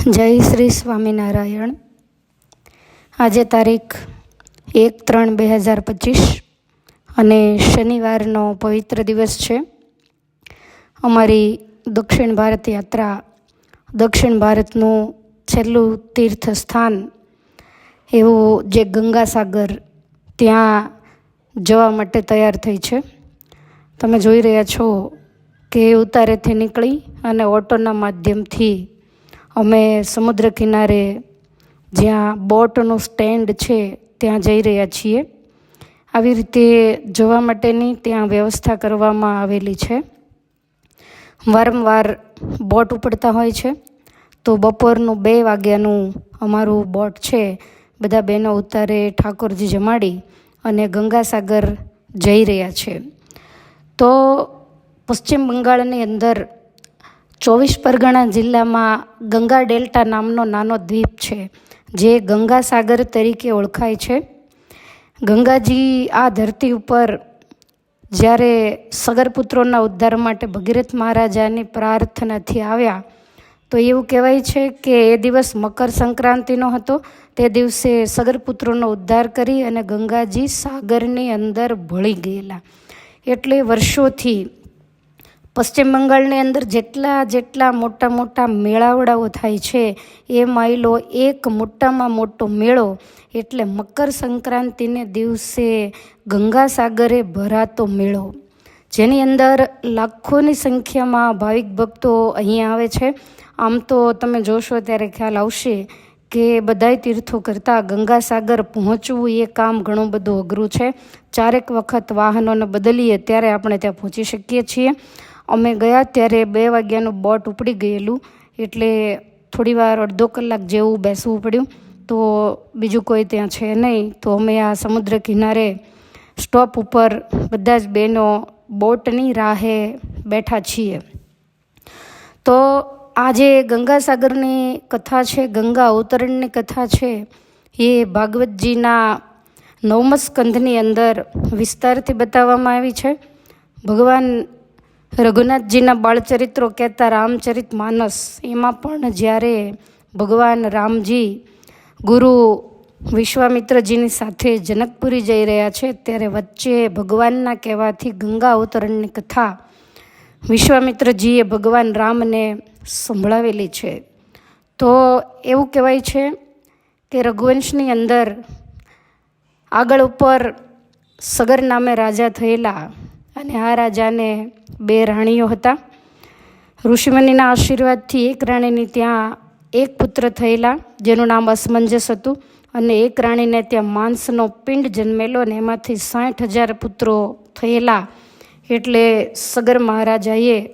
જય શ્રી સ્વામિનારાયણ. આજે તારીખ એક ત્રણ બે હજાર પચીસ અને શનિવારનો પવિત્ર દિવસ છે. અમારી દક્ષિણ ભારત યાત્રા દક્ષિણ ભારતનું છેલ્લું તીર્થ સ્થાન એવું જે ગંગાસાગર ત્યાં જવા માટે તૈયાર થઈ છે. તમે જોઈ રહ્યા છો કે ઉતારેથી નીકળી અને ઓટોના માધ્યમથી અમે સમુદ્ર કિનારે જ્યાં બોટનું સ્ટેન્ડ છે, ત્યાં જઈ રહ્યા છીએ. આવી રીતે જવા માટેની ત્યાં વ્યવસ્થા કરવામાં આવેલી છે. વારંવાર બોટ ઉપડતા હોય છે, તો બપોરનું બે વાગ્યાનું અમારું બોટ છે. બધા બહેનો ઉતારે ઠાકોરજી જમાડી અને ગંગાસાગર જઈ રહ્યા છે. તો પશ્ચિમ બંગાળની અંદર ચોવીસ પરગણા જિલ્લામાં ગંગા ડેલ્ટા નામનો નાનો દ્વીપ છે, જે ગંગા સાગર તરીકે ઓળખાય છે. ગંગાજી આ ધરતી ઉપર જ્યારે સગરપુત્રોના ઉદ્ધાર માટે ભગીરથ મહારાજાની પ્રાર્થનાથી આવ્યા, તો એવું કહેવાય છે કે એ દિવસ મકર સંક્રાંતિનો હતો. તે દિવસે સગરપુત્રોનો ઉદ્ધાર કરી અને ગંગાજી સાગરની અંદર ભળી ગયેલા. એટલે વર્ષોથી પશ્ચિમ બંગાળની અંદર જેટલા જેટલા મોટા મોટા મેળાવડાઓ થાય છે, એ માયલો એક મોટામાં મોટો મેળો એટલે મકર સંક્રાંતિને દિવસે ગંગાસાગરે ભરાતો મેળો. જેની અંદર લાખોની સંખ્યામાં ભાવિક ભક્તો અહીંયા આવે છે. આમ તો તમે જોશો ત્યારે ખ્યાલ આવશે કે બધાય તીર્થો કરતાં ગંગાસાગર પહોંચવું એ કામ ઘણું બધું અઘરું છે. ચારેક વખત વાહનોને બદલીએ ત્યારે આપણે ત્યાં પહોંચી શકીએ છીએ. અમે ગયા ત્યારે બે વાગ્યાનું બોટ ઉપડી ગયેલું, એટલે થોડી વાર અડધો કલાક જેવું બેસવું પડ્યું. તો બીજું કોઈ ત્યાં છે નહીં. તો અમે આ સમુદ્ર કિનારે સ્ટોપ ઉપર બધા જ બહેનો બોટની રાહે બેઠા છીએ. તો આજે ગંગાસાગરની કથા છે, ગંગા અવતરણની કથા છે, એ ભાગવતજીના નવમ સ્કંધની અંદર વિસ્તારથી બતાવવામાં આવી છે. ભગવાન રઘુનાથજીના બાળચરિત્રો કહેતા રામચરિત માનસ. એમાં પણ જ્યારે ભગવાન રામજી ગુરુ વિશ્વામિત્રજીની સાથે જનકપુરી જઈ રહ્યા છે, ત્યારે વચ્ચે ભગવાનના કહેવાથી ગંગા અવતરણની કથા વિશ્વામિત્રજીએ ભગવાન રામને સંભળાવેલી છે. તો એવું કહેવાય છે કે રઘુવંશની અંદર આગળ ઉપર સગર નામે રાજા થયેલા અને આ રાજાને બે રાણીઓ હતા. ઋષિમુનિના આશીર્વાદથી એક રાણીની ત્યાં એક પુત્ર થયેલા, જેનું નામ અસમંજસ હતું. અને એક રાણીને ત્યાં માંસનો પિંડ જન્મેલો અને એમાંથી સાઠ હજાર પુત્રો થયેલા. એટલે સગર મહારાજાએ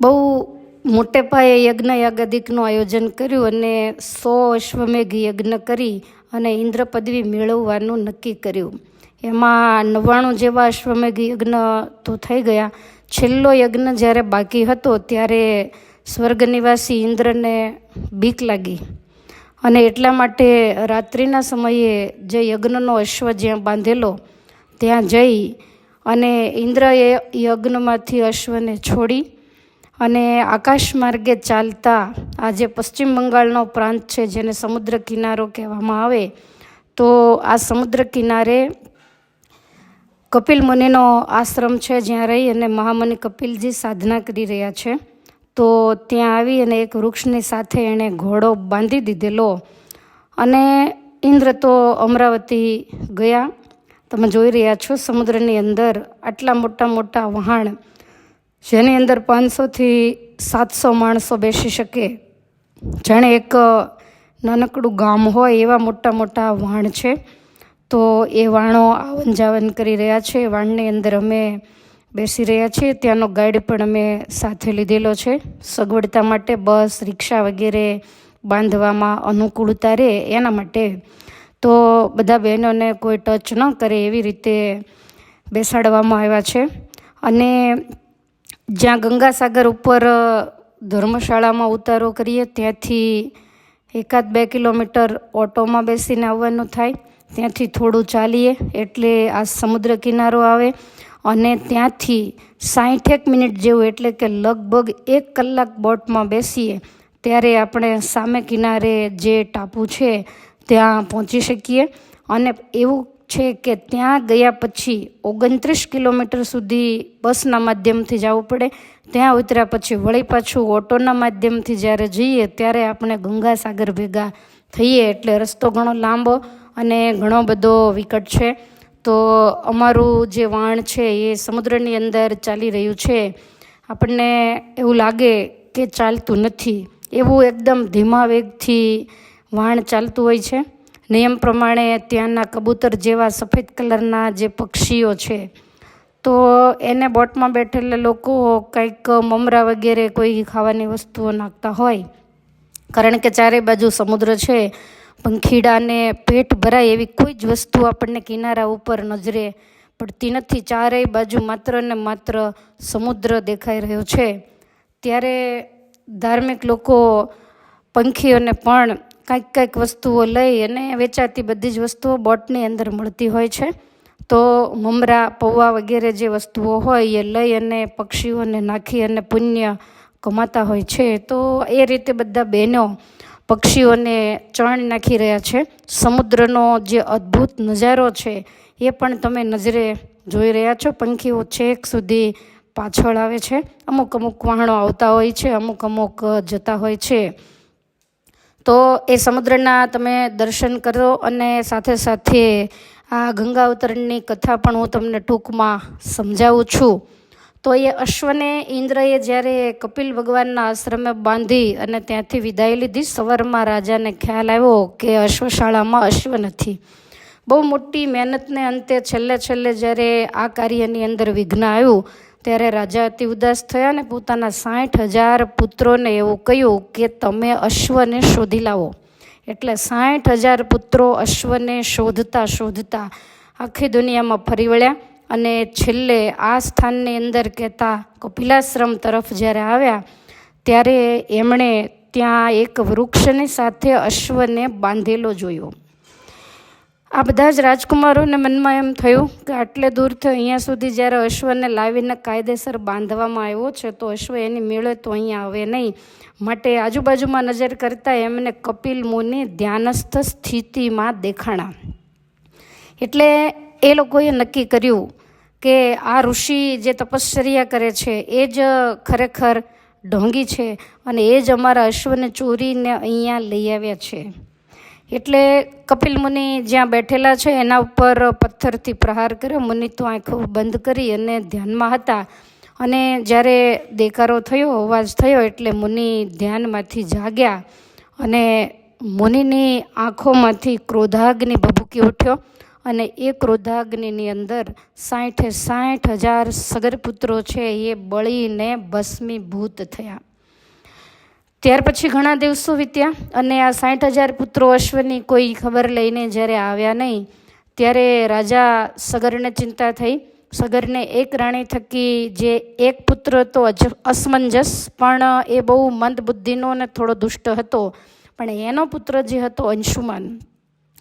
બહુ મોટે પાયે યજ્ઞ યાગાદિકનું આયોજન કર્યું અને સો અશ્વમેઘ યજ્ઞ કરી અને ઇન્દ્ર પદવી મેળવવાનું નક્કી કર્યું. એમાં નવ્વાણું જેવા અશ્વમેઘ યજ્ઞ તો થઈ ગયા. છેલ્લો યજ્ઞ જ્યારે બાકી હતો ત્યારે સ્વર્ગ નિવાસી ઇન્દ્રને બીક લાગી. અને એટલા માટે રાત્રિના સમયે જે યજ્ઞનો અશ્વ જ્યાં બાંધેલો, ત્યાં જઈ અને ઇન્દ્રએ યજ્ઞમાંથી અશ્વને છોડી અને આકાશ માર્ગે ચાલતા, આ જે પશ્ચિમ બંગાળનો પ્રાંત છે જેને સમુદ્ર કિનારો કહેવામાં આવે, તો આ સમુદ્ર કિનારે કપિલ મુનિનો આશ્રમ છે જ્યાં રહી અને મહામુનિ કપિલજી સાધના કરી રહ્યા છે. તો ત્યાં આવી અને એક વૃક્ષની સાથે એણે ઘોડો બાંધી દીધેલો અને ઇન્દ્ર તો અમરાવતી ગયા. તમે જોઈ રહ્યા છો સમુદ્રની અંદર આટલા મોટા મોટા વહાણ જેની અંદર પાંચસોથી સાતસો માણસો બેસી શકે. જાણે એક નાનકડું ગામ હોય એવા મોટા મોટા વહાણ છે. તો એ વાણો આવન જાવન કરી રહ્યા છે. વાણની અંદર અમે બેસી રહ્યા છીએ. ત્યાંનો ગાઈડ પણ અમે સાથે લીધેલો છે. સગવડતા માટે બસ, રિક્ષા વગેરે બાંધવામાં અનુકૂળતા રહે એના માટે. તો બધા બહેનોને કોઈ ટચ ન કરે એવી રીતે બેસાડવામાં આવ્યા છે. અને જ્યાં ગંગાસાગર ઉપર ધર્મશાળામાં ઉતારો કરીએ, ત્યાંથી એકાદ બે કિલોમીટર ઓટોમાં બેસીને આવવાનું થાય. ત્યાંથી થોડું ચાલીએ એટલે આ સમુદ્ર કિનારો આવે અને ત્યાંથી સાઠેક મિનિટ જેવું એટલે કે લગભગ એક કલાક બોટમાં બેસીએ ત્યારે આપણે સામે કિનારે જે ટાપુ છે ત્યાં પહોંચી શકીએ. અને એવું છે કે ત્યાં ગયા પછી ઓગણત્રીસ કિલોમીટર સુધી બસના માધ્યમથી જવું પડે. ત્યાં ઉતર્યા પછી વળી પાછું ઓટોના માધ્યમથી જ્યારે જઈએ ત્યારે આપણે ગંગાસાગર ભેગા થઈએ એટલે રસ્તો ઘણો લાંબો અને ઘણો બધો વિકટ છે. તો અમારું જે વાણ છે એ સમુદ્રની અંદર ચાલી રહ્યું છે. આપણને એવું લાગે કે ચાલતું નથી. એવું એકદમ ધીમા વેગથી વાણ ચાલતું હોય છે. નિયમ પ્રમાણે ત્યાંના કબૂતર જેવા સફેદ કલરના જે પક્ષીઓ છે. તો એને બોટમાં બેઠેલા લોકો કંઈક મમરા વગેરે કોઈ ખાવાની વસ્તુઓ નાખતા હોય. કારણ કે ચારે બાજુ સમુદ્ર છે. પંખીડાને પેટ ભરાય એવી કોઈ જ વસ્તુ આપણને કિનારા ઉપર નજરે પડતી નથી. ચારેય બાજુ માત્ર ને માત્ર સમુદ્ર દેખાઈ રહ્યો છે. ત્યારે ધાર્મિક લોકો પંખીઓને પણ કાંઈક કાંઈક વસ્તુઓ લઈ અને વેચાતી બધી જ વસ્તુઓ બોટની અંદર મળતી હોય છે. તો મમરા, પૌવા વગેરે જે વસ્તુઓ હોય એ લઈ અને પક્ષીઓને નાખી અને પુણ્ય કમાતા હોય છે. તો એ રીતે બધા બહેનો પક્ષીઓને ચણ નાખી રહ્યા છે. સમુદ્રનો જે અદ્ભુત નજારો છે, એ પણ તમે નજરે જોઈ રહ્યા છો. પંખીઓ છેક સુધી પાછળ આવે છે. અમુક અમુક વાહણો આવતા હોય છે, અમુક અમુક જતા હોય છે. તો એ સમુદ્રના તમે દર્શન કરો અને સાથે સાથે આ ગંગા અવતરણની કથા પણ હું તમને ટૂંકમાં સમજાવું છું. તો એ અશ્વને ઇન્દ્રએ જ્યારે કપિલ ભગવાનના આશ્રમે બાંધી અને ત્યાંથી વિદાય લીધી, સવારમાં રાજાને ખ્યાલ આવ્યો કે અશ્વશાળામાં અશ્વ નથી. બહુ મોટી મહેનતને અંતે છેલ્લે છેલ્લે જ્યારે આ કાર્યની અંદર વિઘ્ન આવ્યું, ત્યારે રાજા અતિ ઉદાસ થયા ને પોતાના સાઠ હજાર પુત્રોને એવું કહ્યું કે તમે અશ્વને શોધી લાવો. એટલે સાઠ હજાર પુત્રો અશ્વને શોધતા શોધતા આખી દુનિયામાં ફરી વળ્યા. અને છેલ્લે આ સ્થાનની અંદર કહેતા કપિલાશ્રમ તરફ જ્યારે આવ્યા, ત્યારે એમણે ત્યાં એક વૃક્ષની સાથે અશ્વને બાંધેલો જોયો. આ બધા જ રાજકુમારોને મનમાં એમ થયું કે આટલે દૂરથી અહીંયા સુધી જ્યારે અશ્વને લાવીને કાયદેસર બાંધવામાં આવ્યો છે, તો અશ્વ એની મેળે તો અહીંયા આવે નહીં. માટે આજુબાજુમાં નજર કરતાં એમને કપિલ મુનિ ધ્યાનસ્થ સ્થિતિમાં દેખાણા. એટલે એ લોકોએ નક્કી કર્યું કે આ ઋષિ જે તપશ્ચર્યા કરે છે, એ જ ખરેખર ઢોંગી છે અને એ જ અમારા અશ્વને ચોરીને અહીંયા લઈ આવ્યા છે. એટલે કપિલ મુનિ જ્યાં બેઠેલા છે, એના ઉપર પથ્થરથી પ્રહાર કર્યો. મુનિ તો આંખો બંધ કરી અને ધ્યાનમાં હતા. અને જ્યારે દેકારો થયો, અવાજ થયો, એટલે મુનિ ધ્યાનમાંથી જાગ્યા અને મુનિની આંખોમાંથી ક્રોધાગ્નિ ભભૂકી ઉઠ્યો અને એ ક્રોધાગ્નિની અંદર સાઠે સાઠ હજાર સગરપુત્રો છે, એ બળીને ભસ્મીભૂત થયા. ત્યાર પછી ઘણા દિવસો વીત્યા અને આ સાઠ હજાર પુત્રો અશ્વની કોઈ ખબર લઈને જ્યારે આવ્યા નહીં, ત્યારે રાજા સગરને ચિંતા થઈ. સગરને એક રાણી થકી જે એક પુત્ર તો અસમંજસ, પણ એ બહુ મંદ બુદ્ધિનો અને થોડો દુષ્ટ હતો. પણ એનો પુત્ર જે હતો અંશુમાન.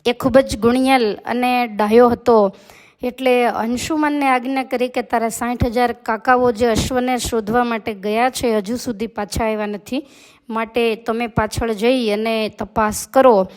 એ ખૂબ જ ગુણિયલ અને ડાયો હતો. એટલે અંશુમનને આજ્ઞા કરી કે તારા સાઠ હજાર કાકાઓ જે અશ્વને શોધવા માટે ગયા છે, હજુ સુધી પાછા આવ્યા નથી. માટે તમે પાછળ જઈ અને તપાસ કરો.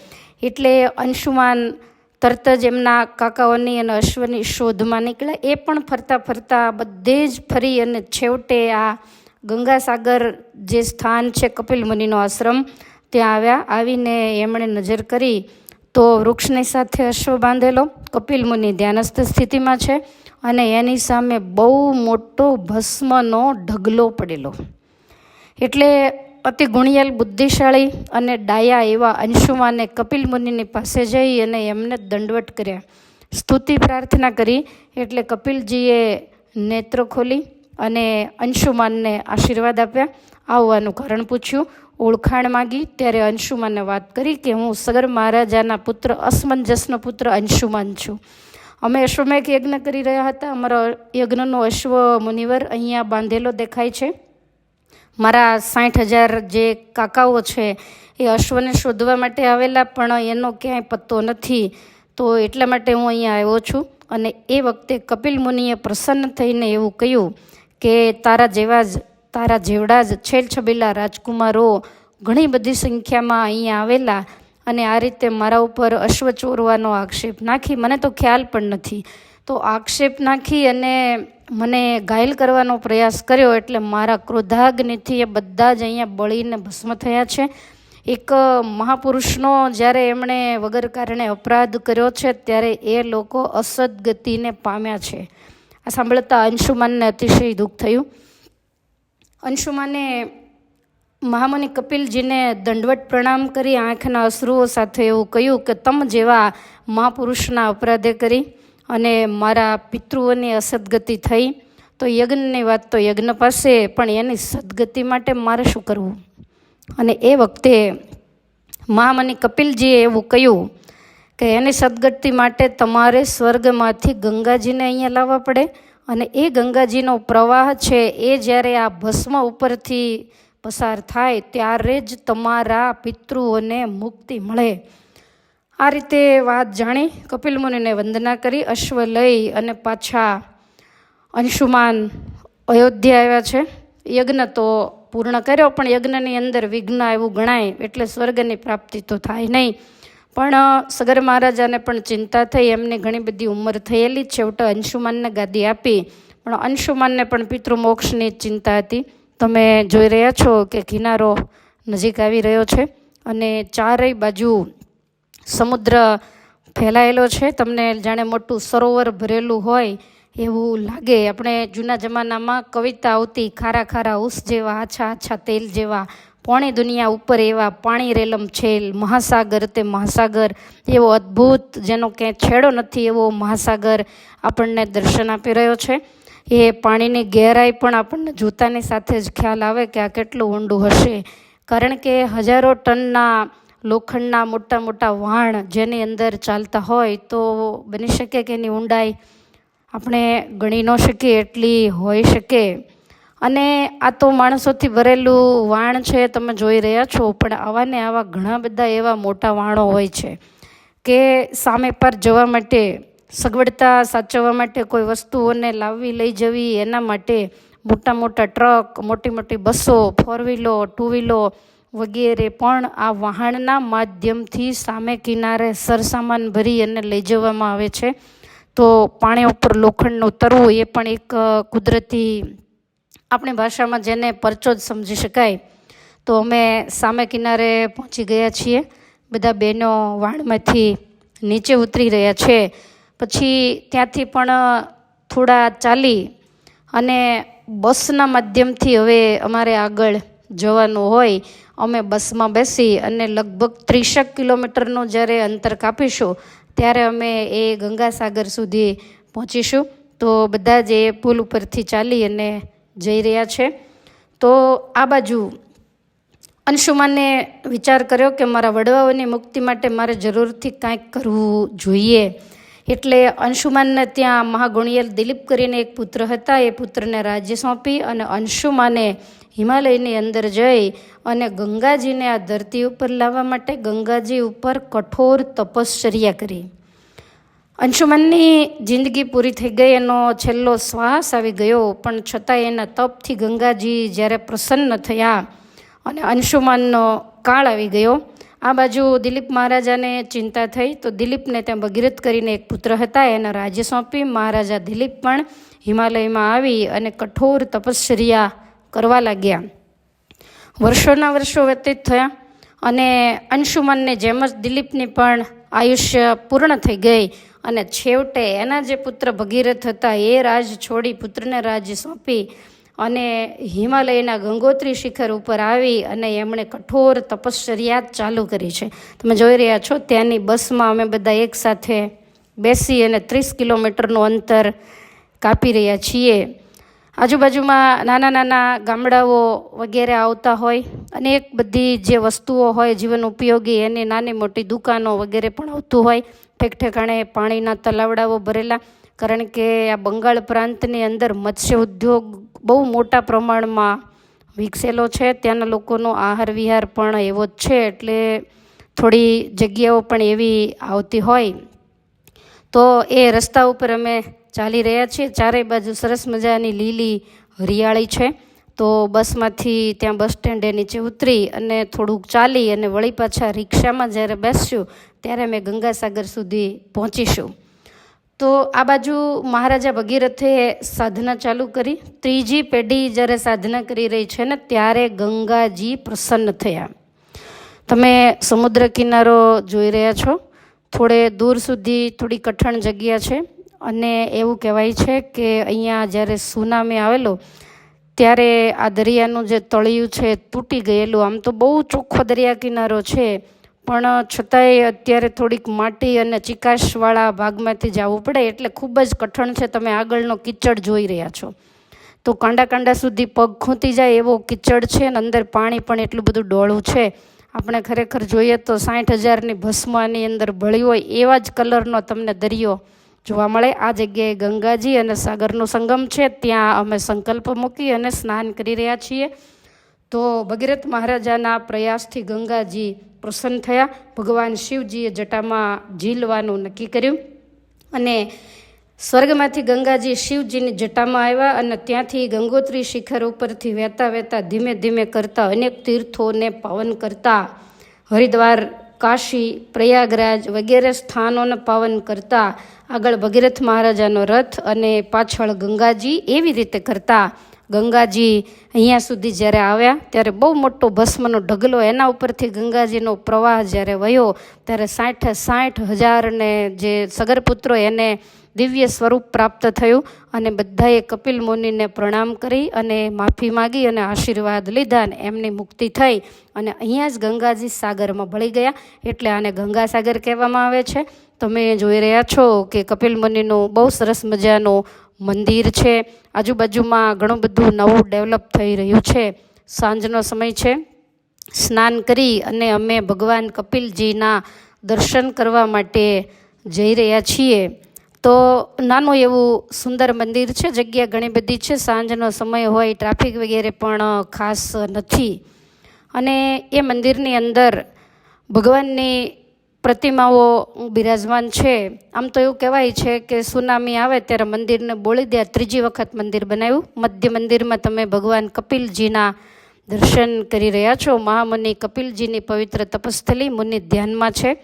એટલે અંશુમાન તરત જ એમના કાકાઓની અને અશ્વની શોધમાં નીકળ્યા. એ પણ ફરતા ફરતા બધે જ ફરી અને છેવટે આ ગંગાસાગર જે સ્થાન છે કપિલ મુનિનો આશ્રમ, ત્યાં આવ્યા. આવીને એમણે નજર કરી. તો વૃક્ષની સાથે અશ્વ બાંધેલો. કપિલ મુનિ ધ્યાનસ્થ સ્થિતિમાં છે અને એની સામે બહુ મોટો ભસ્મનો ઢગલો પડેલો. એટલે અતિ ગુણિયલ, બુદ્ધિશાળી અને ડાયા એવા અંશુમાને કપિલ મુનિની પાસે જઈ અને એમને દંડવટ કર્યા. સ્તુતિ પ્રાર્થના કરી એટલે કપિલજીએ નેત્ર ખોલી અને અંશુમાનને આશીર્વાદ આપ્યા. આવવાનું કારણ પૂછ્યું. ઓળખાણ માગી ત્યારે અંશુમાને વાત કરી કે હું સગર મહારાજાના પુત્ર અસમંજસનો પુત્ર અંશુમાન છું. અમે અશ્વમેઘ યજ્ઞ કરી રહ્યા હતા. અમારા યજ્ઞનો અશ્વ મુનિવર અહીંયા બાંધેલો દેખાય છે. મારા સાઠ હજાર જે કાકાઓ છે એ અશ્વને શોધવા માટે આવેલા, પણ એનો ક્યાંય પત્તો નથી. તો એટલા માટે હું અહીંયા આવ્યો છું. અને એ વખતે કપિલ મુનિએ પ્રસન્ન થઈને એવું કહ્યું કે તારા જેવા જ તારા જેવડા જ છેલ છબીલા રાજકુમારો ઘણી બધી સંખ્યામાં અહીંયા આવેલા અને આ રીતે મારા ઉપર અશ્વ ચોરવાનો આક્ષેપ નાખી. મને તો ખ્યાલ પણ નથી. તો આક્ષેપ નાખી અને મને ઘાયલ કરવાનો પ્રયાસ કર્યો એટલે મારા ક્રોધાગ્નિથી એ બધા જ અહીંયા બળીને ભસ્મ થયા છે. એક મહાપુરુષનો જ્યારે એમણે વગર કારણે અપરાધ કર્યો છે ત્યારે એ લોકો અસદગતિને પામ્યા છે. આ સાંભળતા અંશુમાનને અતિશય દુઃખ થયું. અંશુમાને મહામુનિ કપિલજીને દંડવટ પ્રણામ કરી આંખના અશ્રુઓ સાથે એવું કહ્યું કે તમ જેવા મહાપુરુષના અપરાધે કરી અને મારા પિતૃઓની અસદગતિ થઈ. તો યજ્ઞની વાત તો યજ્ઞ પાસે, પણ એની સદગતિ માટે મારે શું કરવું? અને એ વખતે મહામુનિ કપિલજીએ એવું કહ્યું કે એની સદગતિ માટે તમારે સ્વર્ગમાંથી ગંગાજીને અહીંયા લાવવા પડે અને એ ગંગાજીનો પ્રવાહ છે, એ જ્યારે આ ભસ્મ ઉપરથી પસાર થાય, ત્યારે જ તમારા પિતૃઓને મુક્તિ મળે. આ રીતે વાત જાણી, કપિલ મુનિને વંદના કરી, અશ્વ લઈ અને પાછા અંશુમાન અયોધ્યા આવ્યા છે. યજ્ઞ તો પૂર્ણ કર્યો, પણ યજ્ઞની અંદર વિઘ્ન એવું ગણાય, એટલે સ્વર્ગની પ્રાપ્તિ તો થાય નહીં. પણ સગર મહારાજાને પણ ચિંતા થઈ. એમને ઘણી બધી ઉંમર થયેલી છેવટે અંશુમાનને ગાદી આપી. પણ અંશુમાનને પણ પિતૃમોક્ષની ચિંતા હતી. તમે જોઈ રહ્યા છો કે કિનારો નજીક આવી રહ્યો છે અને ચારેય બાજુ સમુદ્ર ફેલાયેલો છે. તમને જાણે મોટું સરોવર ભરેલું હોય એવું લાગે. આપણે જૂના જમાનામાં કવિતા આવતી ખારા ખારા ઉસ જેવા, આછા આછા તેલ જેવા પોણી દુનિયા ઉપર એવા પાણી રેલમ છેલ, મહાસાગર તે મહાસાગર, એવો અદ્ભુત જેનો ક્યાંય છેડો નથી એવો મહાસાગર આપણને દર્શન આપી રહ્યો છે. એ પાણીની ગહેરાઈ પણ આપણને જોતાની સાથે જ ખ્યાલ આવે કે આ કેટલું ઊંડું હશે. કારણ કે હજારો ટનના લોખંડના મોટા મોટા વાણ જેની અંદર ચાલતા હોય તો બની શકે કે એની ઊંડાઈ આપણે ગણી ન શકીએ, એટલી હોઈ શકે. અને આ તો માણસોથી ભરેલું વાણ છે, તમે જોઈ રહ્યા છો, પણ આવા ને આવા ઘણા બધા એવા મોટા વાણો હોય છે કે સામે પર જવા માટે, સગવડતા સાચવવા માટે કોઈ વસ્તુઓને લાવવી, લઈ જવી, એના માટે મોટા મોટા ટ્રક, મોટી મોટી બસો ફોર વ્હીલો ટુ વ્હીલો વગેરે પણ આ વાહણના માધ્યમથી સામે કિનારે સરસામાન ભરી અને લઈ જવામાં આવે છે. તો પાણી ઉપર લોખંડનું તરવું એ પણ એક કુદરતી આપણી ભાષામાં જેને પરચો જ સમજી શકાય, તો અમે સામે કિનારે પહોંચી ગયા છીએ. બધા બહેનો વાણમાંથી નીચે ઉતરી રહ્યા છે. પછી ત્યાંથી પણ થોડા ચાલી અને બસના માધ્યમથી હવે અમારે આગળ જવાનું હોય. અમે બસમાં બેસી અને લગભગ ત્રીસેક કિલોમીટરનું જ્યારે અંતર કાપીશું, ત્યારે અમે એ ગંગાસાગર સુધી પહોંચીશું. તો બધા જ એ પુલ ઉપરથી ચાલી અને જઈ રહ્યા છે. તો આ બાજુ અંશુમાને વિચાર કર્યો કે મારા વડવાઓની મુક્તિ માટે મારે જરૂરથી કાંઈક કરવું જોઈએ. એટલે અંશુમાનને ત્યાં મહાગુણિયલ દિલીપ કરીને એક પુત્ર હતા. એ પુત્રને રાજ્ય સોંપી અને અંશુમાને હિમાલયની અંદર જઈ અને ગંગાજીને આ ધરતી ઉપર લાવવા માટે ગંગાજી ઉપર કઠોર તપશ્ચર્યા કરી. અંશુમનની જિંદગી પૂરી થઈ ગઈ એનો છેલ્લો શ્વાસ આવી ગયો, પણ છતાં એના તપથી ગંગાજી જ્યારે પ્રસન્ન થયા અને અંશુમનનો કાળ આવી ગયો. આ બાજુ દિલીપ મહારાજાને ચિંતા થઈ તો દિલીપને ત્યાં ભગીરથ કરીને એક પુત્ર હતા, એને રાજ્ય સોંપી. મહારાજા દિલીપ પણ હિમાલયમાં આવી અને કઠોર તપશ્ચર્યા કરવા લાગ્યા. વર્ષોના વર્ષો વ્યતીત થયા અને અંશુમનને જેમ જ દિલીપની પણ આયુષ્ય પૂર્ણ થઈ ગઈ અને છેવટે એના જે પુત્ર ભગીરથ હતા, એ રાજ છોડી પુત્રને રાજ સોંપી અને હિમાલયના ગંગોત્રી શિખર ઉપર આવી અને એમણે કઠોર તપશ્ચર્યા ચાલુ કરી છે. તમે જોઈ રહ્યા છો, ત્યાંની બસમાં અમે બધા એકસાથે બેસી અને ત્રીસ કિલોમીટરનું અંતર કાપી રહ્યા છીએ. આજુબાજુમાં નાના નાના ગામડાઓ વગેરે આવતા હોય અને એક બધી જે વસ્તુઓ હોય, જીવન ઉપયોગી એની નાની મોટી દુકાનો વગેરે પણ આવતું હોય. ઠેક ઠેકાણે પાણીના તલાવડાઓ ભરેલા, કારણ કે આ બંગાળ પ્રાંતની અંદર મત્સ્ય ઉદ્યોગ બહુ મોટા પ્રમાણમાં વિકસેલો છે. ત્યાંના લોકોનો આહાર વિહાર પણ એવો જ છે, એટલે થોડી જગ્યાઓ પણ એવી આવતી હોય. તો એ રસ્તા ઉપર અમે ચાલી રહ્યા છીએ ચારેય બાજુ સરસ મજાની લીલી હરિયાળી છે. તો બસમાંથી ત્યાં બસ સ્ટેન્ડે નીચે ઉતરી અને થોડુંક ચાલી અને વળી પાછા રિક્ષામાં જ્યારે બેસ્યું ત્યારે અમે ગંગાસાગર સુધી પહોંચીશું. તો આ બાજુ મહારાજા ભગીરથે સાધના ચાલુ કરી. ત્રીજી પેઢી જ્યારે સાધના કરી રહી છે ને, ત્યારે ગંગાજી પ્રસન્ન થયા. તમે સમુદ્ર કિનારો જોઈ રહ્યા છો. થોડે દૂર સુધી થોડી કઠણ જગ્યા છે. અને એવું કહેવાય છે કે અહીંયા જ્યારે સુનામી આવેલો, ત્યારે આ દરિયાનું જે તળિયું છે તૂટી ગયેલું. આમ તો બહુ ચોખ્ખો દરિયા કિનારો છે, પણ છતાંય અત્યારે થોડીક માટી અને ચિકાશવાળા ભાગમાંથી જવું પડે એટલે ખૂબ જ કઠણ છે તમે આગળનો કિચડ જોઈ રહ્યા છો. તો કાંડા કાંડા સુધી પગ ખૂંતી જાય એવો કિચડ છે અને અંદર પાણી પણ એટલું બધું ડોળું છે. આપણે ખરેખર જોઈએ તો સાઠ હજારની ભસ્માની અંદર ભળી હોય એવા જ કલરનો તમને દરિયો જોવા મળે આ જગ્યાએ ગંગાજી અને સાગરનો સંગમ છે, ત્યાં અમે સંકલ્પ મૂકી અને સ્નાન કરી રહ્યા છીએ. તો ભગીરથ મહારાજાના પ્રયાસથી ગંગાજી પ્રસન્ન થયા. ભગવાન શિવજીએ જટામાં ઝીલવાનું નક્કી કર્યું અને સ્વર્ગમાંથી ગંગાજી શિવજીની જટામાં આવ્યા અને ત્યાંથી ગંગોત્રી શિખર ઉપરથી વહેતા વહેતા ધીમે ધીમે કરતા અનેક તીર્થોને પાવન કરતા, હરિદ્વાર, કાશી, પ્રયાગરાજ વગેરે સ્થાનોને પાવન કરતા આગળ ભગીરથ મહારાજાનો રથ અને પાછળ ગંગાજી એવી રીતે કરતા ગંગાજી અહીંયા સુધી જ્યારે આવ્યા, ત્યારે બહુ મોટો ભસ્મનો ઢગલો એના ઉપરથી ગંગાજીનો પ્રવાહ જ્યારે વયો, ત્યારે સાઠ સાઠ હજારને જે સગરપુત્રો એને દિવ્ય સ્વરૂપ પ્રાપ્ત થયું અને બધાએ કપિલ મુનિને પ્રણામ કરી અને માફી માગી અને આશીર્વાદ લીધા અને એમની મુક્તિ થઈ અને અહીંયા જ ગંગાજી સાગરમાં ભળી ગયા એટલે આને ગંગાસાગર કહેવામાં આવે છે. તમે જોઈ રહ્યા છો કે કપિલ મુનિનું બહુ સરસ મજાનું મંદિર છે. આજુબાજુમાં ઘણું બધું નવું ડેવલપ થઈ રહ્યું છે. સાંજનો સમય છે. સ્નાન કરી અને અમે ભગવાન કપિલજીના દર્શન કરવા માટે જઈ રહ્યા છીએ. તો નાનું એવું સુંદર મંદિર છે, જગ્યા ઘણી બધી છે, સાંજનો સમય હોય, ટ્રાફિક વગેરે પણ ખાસ નથી. અને એ મંદિરની અંદર ભગવાનની પ્રતિમાઓ બિરાજમાન છે. આમ તો એવું કહેવાય છે કે સુનામી આવે ત્યારે મંદિરને બોળી દે ત્રીજી વખત મંદિર બનાવ્યું. મધ્ય મંદિરમાં તમે ભગવાન કપિલજીના દર્શન કરી રહ્યા છો. મહામુનિ કપિલજીની પવિત્ર તપસ્થલી મુનિ ધ્યાનમાં છે.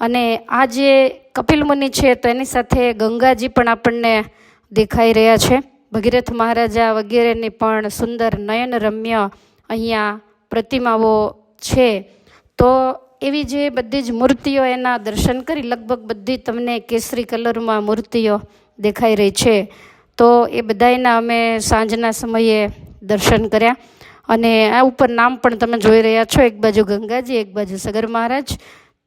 અને આ જે કપિલ મુનિ છે તો એની સાથે ગંગાજી પણ આપણને દેખાઈ રહ્યા છે. ભગીરથ મહારાજા વગેરેની પણ સુંદર નયન રમ્ય અહીંયા પ્રતિમાઓ છે. તો એવી જે બધી જ મૂર્તિઓ એના દર્શન કરી, લગભગ બધી તમને કેસરી કલરમાં મૂર્તિઓ દેખાઈ રહી છે. તો એ બધાયના અમે સાંજના સમયે દર્શન કર્યા. અને આ ઉપર નામ પણ તમે જોઈ રહ્યા છો. એક બાજુ ગંગાજી, એક બાજુ સગર મહારાજ.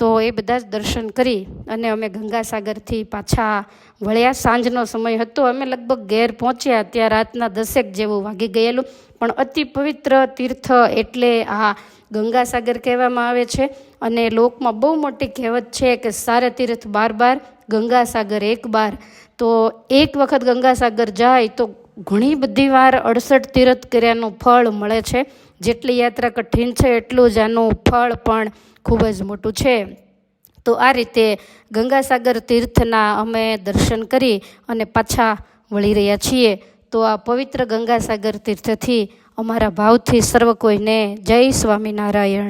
તો એ બધા જ દર્શન કરી અને અમે ગંગાસાગરથી પાછા વળ્યા. સાંજનો સમય હતો. અમે લગભગ ઘેર પહોંચ્યા ત્યાં રાતના દસેક જેવું વાગી ગયેલું. પણ અતિ પવિત્ર તીર્થ એટલે આ ગંગાસાગર કહેવામાં આવે છે અને લોકમાં બહુ મોટી કહેવત છે કે સારા તીર્થ બાર બાર, ગંગાસાગર એક બાર. તો એક વખત ગંગાસાગર જાય તો ઘણી બધી વાર અડસઠ તીર્થ કર્યાનું ફળ મળે છે. જેટલી યાત્રા કઠિન છે એટલું જ આનું ફળ પણ ખૂબ જ મોટું છે. તો આ રીતે ગંગાસાગર તીર્થના અમે દર્શન કરી અને પાછા વળી રહ્યા છીએ. તો આ પવિત્ર ગંગાસાગર તીર્થથી અમારા ભાવથી સર્વ કોઈને જય સ્વામિનારાયણ.